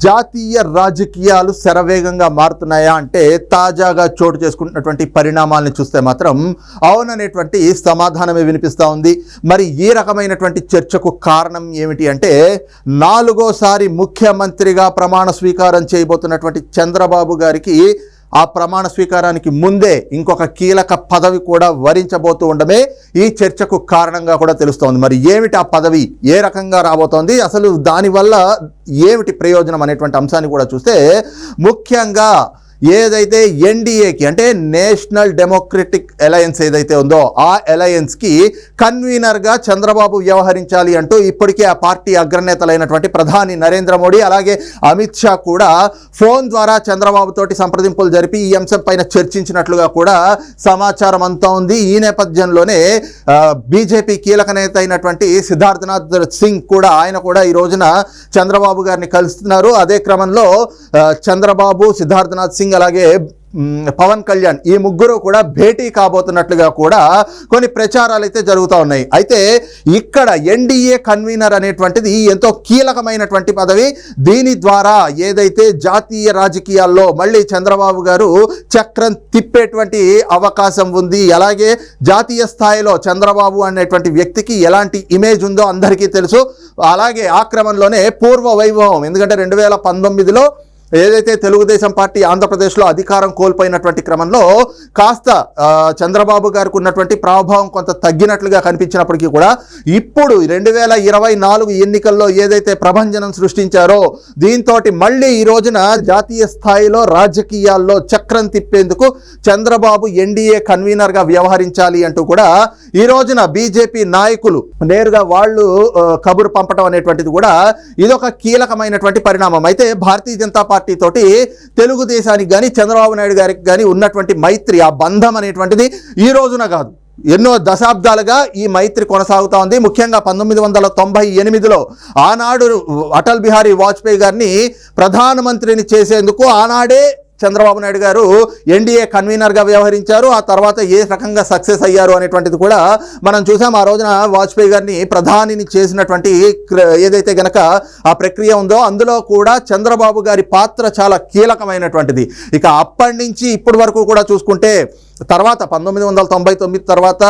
జాతీయ రాజకీయాలు శరవేగంగా మారుతున్నాయా అంటే తాజాగా చోటు చేసుకుంటున్నటువంటి పరిణామాలను చూస్తే మాత్రం అవుననేటువంటి సమాధానమే వినిపిస్తూ ఉంది. మరి ఈ రకమైనటువంటి చర్చకు కారణం ఏమిటి అంటే నాలుగోసారి ముఖ్యమంత్రిగా ప్రమాణ స్వీకారం చేయబోతున్నటువంటి చంద్రబాబు గారికి ఆ ప్రమాణ స్వీకారానికి ముందే ఇంకొక కీలక పదవి కూడా వరించబోతూ ఉండమే ఈ చర్చకు కారణంగా కూడా తెలుస్తోంది. మరి ఏమిటి ఆ పదవి? ఏ రకంగా రాబోతోంది? అసలు దానివల్ల ఏమిటి ప్రయోజనం అనేటువంటి అంశాన్ని కూడా చూస్తే ముఖ్యంగా ఏదైతే ఎన్డీఏకి అంటే నేషనల్ డెమోక్రటిక్ అలయన్స్ ఏదైతే ఉందో ఆ అలయన్స్కి కన్వీనర్గా చంద్రబాబు వ్యవహరించాలి అంటూ ఇప్పటికే ఆ పార్టీ అగ్రనేతలైనటువంటి ప్రధాని నరేంద్ర మోడీ అలాగే అమిత్ షా కూడా ఫోన్ ద్వారా చంద్రబాబుతోటి సంప్రదింపులు జరిపి ఈ అంశం పైన చర్చించినట్లుగా కూడా సమాచారం అంతా ఉంది. ఈ నేపథ్యంలోనే బీజేపీ కీలక నేత అయినటువంటి సిద్ధార్థనాథ్ సింగ్ కూడా ఆయన కూడా ఈ రోజున చంద్రబాబు గారిని కలుస్తున్నారు. అదే క్రమంలో చంద్రబాబు సిద్ధార్థనాథ్ సింగ్ అలాగే పవన్ కళ్యాణ్ ఈ ముగ్గురు కూడా భేటీ కాబోతున్నట్లుగా కూడా కొన్ని ప్రచారాలు అయితే జరుగుతూ ఉన్నాయి. అయితే ఇక్కడ ఎన్డీఏ కన్వీనర్ అనేటువంటిది ఎంతో కీలకమైనటువంటి పదవి. దీని ద్వారా ఏదైతే జాతీయ రాజకీయాల్లో మళ్ళీ చంద్రబాబు గారు చక్రం తిప్పేటువంటి అవకాశం ఉంది అలాగే జాతీయ స్థాయిలో చంద్రబాబు అనేటువంటి వ్యక్తికి ఎలాంటి ఇమేజ్ ఉందో అందరికీ తెలుసు. అలాగే ఆ క్రమంలోనే పూర్వ వైభవం ఎందుకంటే రెండు వేల పంతొమ్మిదిలో ఏదైతే తెలుగుదేశం పార్టీ ఆంధ్రప్రదేశ్లో అధికారం కోల్పోయినటువంటి క్రమంలో కాస్త చంద్రబాబు గారికి ఉన్నటువంటి ప్రభావం కొంత తగ్గినట్లుగా కనిపించినప్పటికీ కూడా ఇప్పుడు రెండు వేల ఇరవై నాలుగు ఎన్నికల్లో ఏదైతే ప్రభంజనం సృష్టించారో దీంతో మళ్ళీ ఈ రోజున జాతీయ స్థాయిలో రాజకీయాల్లో చక్రం తిప్పేందుకు చంద్రబాబు ఎన్డీఏ కన్వీనర్గా వ్యవహరించాలి అంటూ కూడా ఈ రోజున బీజేపీ నాయకులు నేరుగా వాళ్ళు కబురు పంపడం అనేటువంటిది కూడా ఇదొక కీలకమైనటువంటి పరిణామం. అయితే భారతీయ జనతా పార్టీ తోటి తెలుగుదేశానికి కానీ చంద్రబాబు నాయుడు గారికి కానీ ఉన్నటువంటి మైత్రి ఆ బంధం అనేటువంటిది ఈ రోజున కాదు. ఎన్నో దశాబ్దాలుగా ఈ మైత్రి కొనసాగుతూ ఉంది. ముఖ్యంగా పంతొమ్మిది వందల తొంభై ఎనిమిదిలో ఆనాడు అటల్ బిహారీ వాజ్పేయి గారిని ప్రధానమంత్రిని చేసేందుకు ఆనాడే చంద్రబాబు నాయుడు గారు ఎన్డీఏ కన్వీనర్గా వ్యవహరించారు. ఆ తర్వాత ఏ రకంగా సక్సెస్ అయ్యారు అనేటువంటిది కూడా మనం చూసాం. ఆ రోజున వాజ్పేయి గారిని ప్రధానిని చేసినటువంటి ఏదైతే గనక ఆ ప్రక్రియ ఉందో అందులో కూడా చంద్రబాబు గారి పాత్ర చాలా కీలకమైనటువంటిది. ఇక అప్పటి నుంచి ఇప్పటి వరకు కూడా చూసుకుంటే తర్వాత పంతొమ్మిది వందల తొంభై తొమ్మిది తర్వాత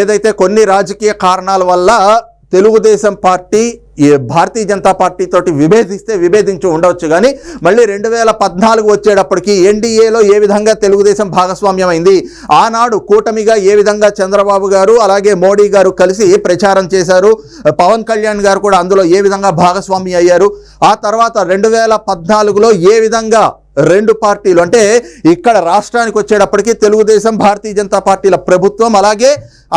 ఏదైతే కొన్ని రాజకీయ కారణాల వల్ల తెలుగుదేశం పార్టీ ఈ భారతీయ జనతా పార్టీ తోటి విభేదిస్తే విభేదించి ఉండవచ్చు కానీ మళ్ళీ రెండు వేల పద్నాలుగు వచ్చేటప్పటికి ఎన్డీఏలో ఏ విధంగా తెలుగుదేశం భాగస్వామ్యం అయింది ఆనాడు కూటమిగా ఏ విధంగా చంద్రబాబు గారు అలాగే మోడీ గారు కలిసి ప్రచారం చేశారు? పవన్ కళ్యాణ్ గారు కూడా అందులో ఏ విధంగా భాగస్వామి అయ్యారు? ఆ తర్వాత రెండు వేల పద్నాలుగులో ఏ విధంగా రెండు పార్టీలు. అంటే ఇక్కడ రాష్ట్రానికి వచ్చేటప్పటికి తెలుగుదేశం భారతీయ జనతా పార్టీల ప్రభుత్వం అలాగే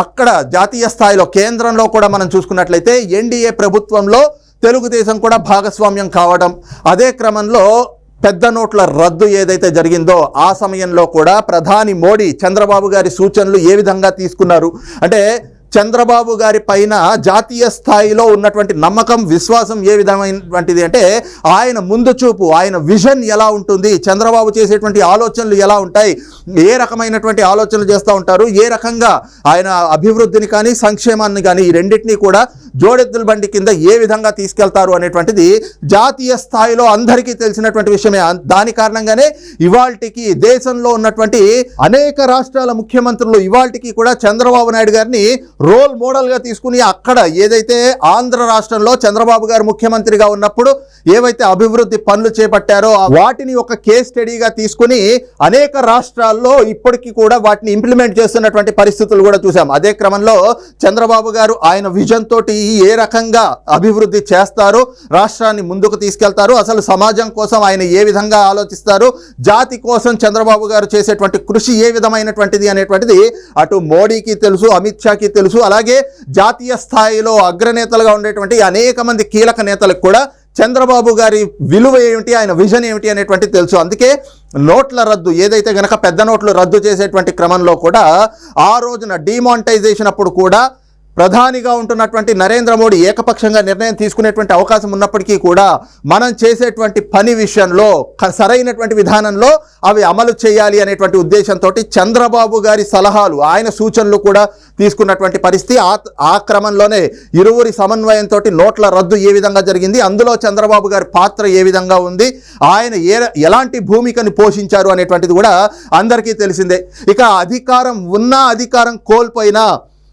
అక్కడ జాతీయ స్థాయిలో కేంద్రంలో కూడా మనం చూసుకున్నట్లయితే ఎన్డీఏ ప్రభుత్వంలో తెలుగుదేశం కూడా భాగస్వామ్యం కావడం అదే క్రమంలో పెద్ద నోట్ల రద్దు ఏదైతే జరిగిందో ఆ సమయంలో కూడా ప్రధాని మోడీ చంద్రబాబు గారి సూచనలు ఏ విధంగా తీసుకున్నారు? అంటే చంద్రబాబు గారి పైన జాతీయ స్థాయిలో ఉన్నటువంటి నమ్మకం విశ్వాసం ఏ విధమైనటువంటిది అంటే ఆయన ముందు చూపు ఆయన విజన్ ఎలా ఉంటుంది చంద్రబాబు చేసేటువంటి ఆలోచనలు ఎలా ఉంటాయి ఏ రకమైనటువంటి ఆలోచనలు చేస్తూ ఉంటారు ఏ రకంగా ఆయన అభివృద్ధిని కానీ సంక్షేమాన్ని కానీ ఈ రెండింటినీ కూడా జోడెద్దుల బండి కింద ఏ విధంగా తీసుకెళ్తారు అనేటువంటిది జాతీయ స్థాయిలో అందరికీ తెలిసినటువంటి విషయమే. దాని కారణంగానే ఇవాల్టికి దేశంలో ఉన్నటువంటి అనేక రాష్ట్రాల ముఖ్యమంత్రులు ఇవాల్టికి కూడా చంద్రబాబు నాయుడు గారిని రోల్ మోడల్గా తీసుకుని అక్కడ ఏదైతే ఆంధ్ర రాష్ట్రంలో చంద్రబాబు గారు ముఖ్యమంత్రిగా ఉన్నప్పుడు ఏవైతే అభివృద్ధి పనులు చేపట్టారో ఆ వాటిని ఒక కేస్ స్టడీగా తీసుకుని అనేక రాష్ట్రాల్లో ఇప్పటికీ కూడా వాటిని ఇంప్లిమెంట్ చేస్తున్నటువంటి పరిస్థితులు కూడా చూసాం అదే క్రమంలో చంద్రబాబు గారు ఆయన విజన్ తోటి ఏ రకంగా అభివృద్ధి చేస్తారు రాష్ట్రాన్ని ముందుకు తీసుకెళ్తారు అసలు సమాజం కోసం ఆయన ఏ విధంగా ఆలోచిస్తారు జాతి కోసం చంద్రబాబు గారు చేసేటువంటి కృషి ఏ విధమైనటువంటిది అనేటువంటిది అటు మోడీకి తెలుసు అమిత్ షాకి తెలుసు అలాగే జాతీయ స్థాయిలో అగ్రనేతలుగా ఉండేటువంటి అనేక మంది కీలక నేతలకు కూడా చంద్రబాబు గారి విలువ ఏమిటి ఆయన విజన్ ఏమిటి అనేటువంటి తెలుసు. అందుకే నోట్ల రద్దు ఏదైతే గనక పెద్ద నోట్లు రద్దు చేసేటువంటి క్రమంలో కూడా ఆ రోజున డిమానిటైజేషన్ అప్పుడు కూడా ప్రధానిగా ఉంటున్నటువంటి నరేంద్ర మోడీ ఏకపక్షంగా నిర్ణయం తీసుకునేటువంటి అవకాశం ఉన్నప్పటికీ కూడా మనం చేసేటువంటి పని విషయంలో సరైనటువంటి విధానంలో అవి అమలు చేయాలి అనేటువంటి ఉద్దేశంతో చంద్రబాబు గారి సలహాలు ఆయన సూచనలు కూడా తీసుకున్నటువంటి పరిస్థితి ఆ క్రమంలోనే ఇరువురి సమన్వయంతో నోట్ల రద్దు ఏ విధంగా జరిగింది అందులో చంద్రబాబు గారి పాత్ర ఏ విధంగా ఉంది ఆయన ఏ ఎలాంటి భూమికని పోషించారు అనేటువంటిది కూడా అందరికీ తెలిసిందే. ఇక అధికారం ఉన్నా అధికారం కోల్పోయినా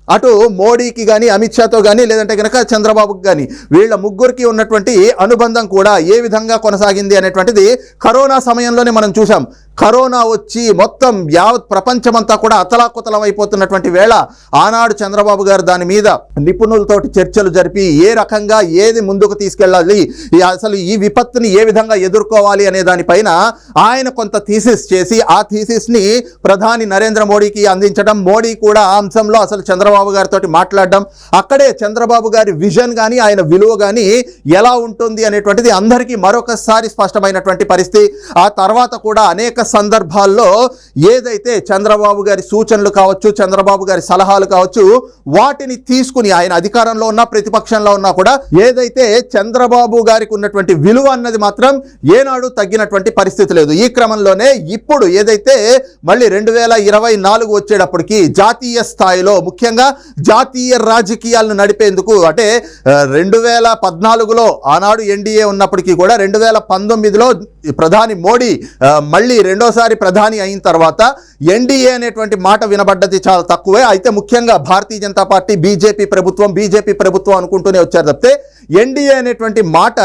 అటు మోడీకి కానీ అమిత్ షాతో కానీ లేదంటే కనుక చంద్రబాబుకి కానీ వీళ్ళ ముగ్గురికి ఉన్నటువంటి అనుబంధం కూడా ఏ విధంగా కొనసాగింది అనేటువంటిది కరోనా సమయంలోనే మనం చూసాం కరోనా వచ్చి మొత్తం యావత్ ప్రపంచమంతా కూడా అతలాకుతలం అయిపోతున్నటువంటి వేళ ఆనాడు చంద్రబాబు గారు దాని మీద నిపుణులతోటి చర్చలు జరిపి ఏ రకంగా ఏది ముందుకు తీసుకెళ్ళాలి అసలు ఈ విపత్తుని ఏ విధంగా ఎదుర్కోవాలి అనే దానిపైన ఆయన కొంత థీసిస్ చేసి ఆ థీసిస్ని ప్రధాని నరేంద్ర మోడీకి అందించడం మోడీ కూడా ఆ అంశంలో అసలు చంద్రబాబు గారితో మాట్లాడడం అక్కడే చంద్రబాబు గారి విజన్ కానీ ఆయన విలువ కానీ ఎలా ఉంటుంది అనేటువంటిది అందరికీ మరొకసారి స్పష్టమైనటువంటి పరిస్థితి. ఆ తర్వాత కూడా అనేక సందర్భాల్లో ఏదైతే చంద్రబాబు గారి సూచనలు కావచ్చు చంద్రబాబు గారి సలహాలు కావచ్చు వాటిని తీసుకుని ఆయన అధికారంలో ఉన్నా ప్రతిపక్షంలో ఉన్నా కూడా ఏదైతే చంద్రబాబు గారికి ఉన్నటువంటి విలువ అన్నది మాత్రం ఏనాడు తగ్గినటువంటి పరిస్థితి లేదు. ఈ క్రమంలోనే ఇప్పుడు ఏదైతే మళ్ళీ రెండు వేల ఇరవై నాలుగు వచ్చేటప్పటికి జాతీయ స్థాయిలో ముఖ్యంగా జాతీయ రాజకీయాలను నడిపేందుకు అంటే రెండు వేల పద్నాలుగులో ఆనాడు ఎన్డీఏ ఉన్నప్పటికీ కూడా రెండు వేల పంతొమ్మిదిలో ప్రధాని మోడీ మళ్ళీ రెండోసారి ప్రధాని అయిన తర్వాత ఎన్డీఏ అనేటువంటి మాట వినబడ్డది చాలా తక్కువే. అయితే ముఖ్యంగా భారతీయ జనతా పార్టీ బీజేపీ ప్రభుత్వం బీజేపీ ప్రభుత్వం అనుకుంటూనే వచ్చారు తప్పితే ఎన్డీఏ అనేటువంటి మాట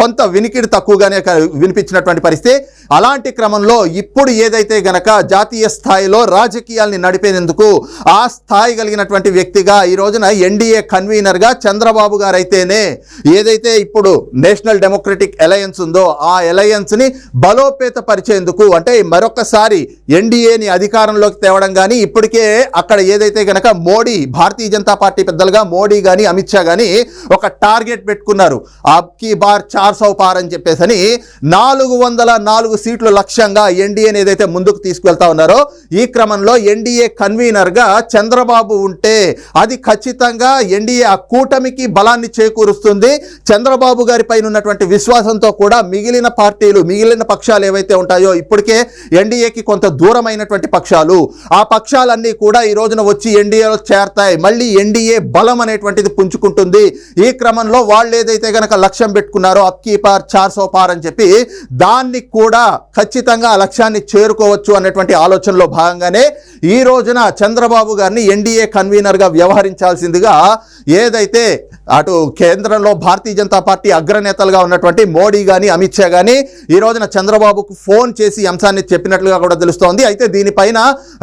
కొంత వినికిడి తక్కువగానే వినిపించినటువంటి పరిస్థితి. అలాంటి క్రమంలో ఇప్పుడు ఏదైతే గనక జాతీయ స్థాయిలో రాజకీయాల్ని నడిపేందుకు ఆ స్థాయి కలిగినటువంటి వ్యక్తిగా ఈ రోజున ఎన్డీఏ కన్వీనర్గా చంద్రబాబు గారు అయితేనే ఏదైతే ఇప్పుడు నేషనల్ డెమోక్రటిక్ అలయన్స్ ఉందో ఆ అలయన్స్ని బలోపేత పరిచేందుకు అంటే మరొకసారి ఎన్డీఏని అధికారంలోకి తేవడం కానీ ఇప్పటికే అక్కడ ఏదైతే గనక మోడీ భారతీయ జనతా పార్టీ పెద్దలుగా మోడీ కానీ అమిత్ షా కానీ ఒక టార్ టార్గెట్ పెట్టుకున్నారు. అబ్కి బార్ చార్ సౌ పార్ అని చెప్పేసని నాలుగు వందల నాలుగు సీట్లు లక్ష్యంగా ఎన్డీఏని ఏదైతే ముందుకు తీసుకెళ్తా ఉన్నారో ఈ క్రమంలో ఎన్డీఏ కన్వీనర్గా చంద్రబాబు ఉంటే అది ఖచ్చితంగా ఎన్డీఏ ఆ కూటమికి బలాన్ని చేకూరుస్తుంది. చంద్రబాబు గారి పైన ఉన్నటువంటి విశ్వాసంతో కూడా మిగిలిన పార్టీలు మిగిలిన పక్షాలు ఏవైతే ఉంటాయో ఇప్పటికే ఎన్డీఏకి కొంత దూరమైనటువంటి పక్షాలు. ఆ పక్షాలన్నీ కూడా ఈ రోజున వచ్చి ఎన్డీఏలో చేరతాయి. మళ్ళీ ఎన్డీఏ బలం అనేటువంటిది పుంజుకుంటుంది. ఈ క్రమంలో వాళ్ళు ఏదైతే కనుక లక్ష్యం పెట్టుకున్నారో అప్కీ పార్ చార్ సో పార్ అని చెప్పి దాన్ని కూడా ఖచ్చితంగా ఆ లక్ష్యాన్ని చేరుకోవచ్చు అనేటువంటి ఆలోచనలో భాగంగానే ఈ రోజున చంద్రబాబు గారిని ఎన్డీఏ కన్వీనర్గా వ్యవహరించాల్సిందిగా ఏదైతే అటు కేంద్రంలో భారతీయ జనతా పార్టీ అగ్రనేతలుగా ఉన్నటువంటి మోడీ కానీ అమిత్ షా కానీ ఈ రోజున చంద్రబాబుకు ఫోన్ చేసి అంశాన్ని చెప్పినట్లుగా కూడా తెలుస్తోంది. అయితే దీనిపైన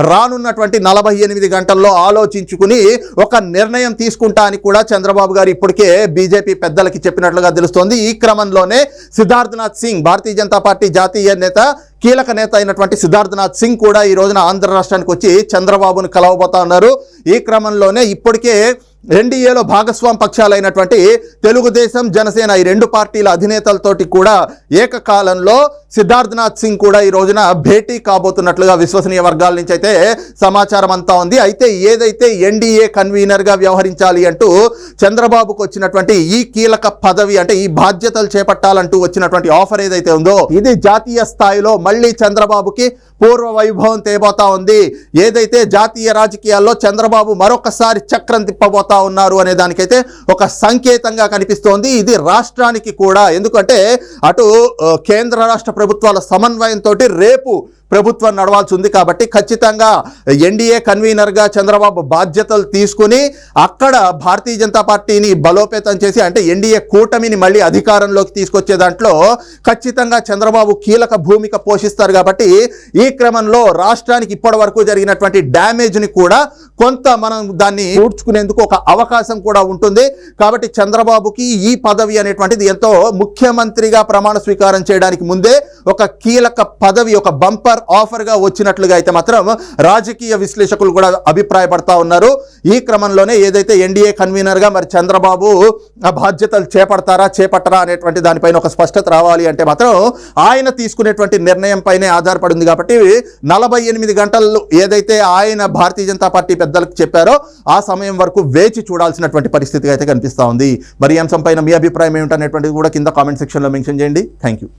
రానున్నటువంటి నలభై ఎనిమిది గంటల్లో ఆలోచించుకుని ఒక నిర్ణయం తీసుకుంటా అని కూడా చంద్రబాబు గారు ఇప్పటికే బీజేపీ పెద్దలకి చెప్పినట్లుగా తెలుస్తోంది. ఈ క్రమంలోనే సిద్ధార్థనాథ్ సింగ్ భారతీయ జనతా పార్టీ జాతీయ నేత కీలక నేత అయినటువంటి సిద్ధార్థనాథ్ సింగ్ కూడా ఈ రోజున ఆంధ్ర రాష్ట్రానికి వచ్చి చంద్రబాబును కలవబోతా ఉన్నారు. ఈ క్రమంలోనే ఇప్పటికే ఎన్డీఏలో భాగస్వామి పక్షాలైనటువంటి తెలుగుదేశం జనసేన ఈ రెండు పార్టీల అధినేతలతోటి కూడా ఏకకాలంలో సిద్ధార్థనాథ్ సింగ్ కూడా ఈ రోజున భేటీ కాబోతున్నట్లుగా విశ్వసనీయ వర్గాల నుంచి అయితే సమాచారం అంతా ఉంది. అయితే ఏదైతే ఎన్డీఏ కన్వీనర్గా వ్యవహరించాలి అంటూ చంద్రబాబుకు వచ్చినటువంటి ఈ కీలక పదవి అంటే ఈ బాధ్యతలు చేపట్టాలంటూ వచ్చినటువంటి ఆఫర్ ఏదైతే ఉందో ఇది జాతీయ స్థాయిలో మళ్ళీ చంద్రబాబుకి పూర్వ వైభవం తేబోతా ఉంది. ఏదైతే జాతీయ రాజకీయాల్లో చంద్రబాబు మరొకసారి చక్రం తిప్పబోతా ఉన్నారు అనే దానికైతే ఒక సంకేతంగా కనిపిస్తోంది. ఇది రాష్ట్రానికి కూడా ఎందుకంటే అటు కేంద్ర రాష్ట్ర ప్రభుత్వాల సమన్వయంతో రేపు ప్రభుత్వం నడవాల్సి ఉంది కాబట్టి ఖచ్చితంగా ఎన్డీఏ కన్వీనర్గా చంద్రబాబు బాధ్యతలు తీసుకుని అక్కడ భారతీయ జనతా పార్టీని బలోపేతం చేసి అంటే ఎన్డీఏ కూటమిని మళ్ళీ అధికారంలోకి తీసుకొచ్చే దాంట్లో ఖచ్చితంగా చంద్రబాబు కీలక భూమిక పోషిస్తారు కాబట్టి ఈ క్రమంలో రాష్ట్రానికి ఇప్పటి వరకు జరిగినటువంటి డ్యామేజ్ని కూడా కొంత మనం దాన్ని ఊడ్చుకునేందుకు ఒక అవకాశం కూడా ఉంటుంది. కాబట్టి చంద్రబాబుకి ఈ పదవి అనేటువంటిది ఎంతో ముఖ్యమంత్రిగా ప్రమాణ స్వీకారం చేయడానికి ముందే ఒక కీలక పదవి ఒక బంపర్ ఆఫర్ ఆఫర్గా వచ్చినట్లుగా అయితే మాత్రం రాజకీయ విశ్లేషకులు కూడా అభిప్రాయపడతా ఉన్నారు. ఈ క్రమంలోనే ఏదైతే ఎన్డీఏ కన్వీనర్గా మరి చంద్రబాబు బాధ్యతలు చేపడతారా చేపట్టరా అనేటువంటి దానిపైన ఒక స్పష్టత రావాలి అంటే మాత్రం ఆయన తీసుకునేటువంటి నిర్ణయం పైనే ఆధారపడి ఉంది కాబట్టి నలభై ఎనిమిది గంటలు ఏదైతే ఆయన భారతీయ జనతా పార్టీ పెద్దలకు చెప్పారో ఆ సమయం వరకు వేచి చూడాల్సినటువంటి పరిస్థితి అయితే కనిపిస్తూ ఉంది. మరి ఈ అంశం పైన మీ అభిప్రాయం ఏమిటనేటువంటిది కూడా కింద కామెంట్ సెక్షన్లో మెన్షన్ చేయండి. Thank you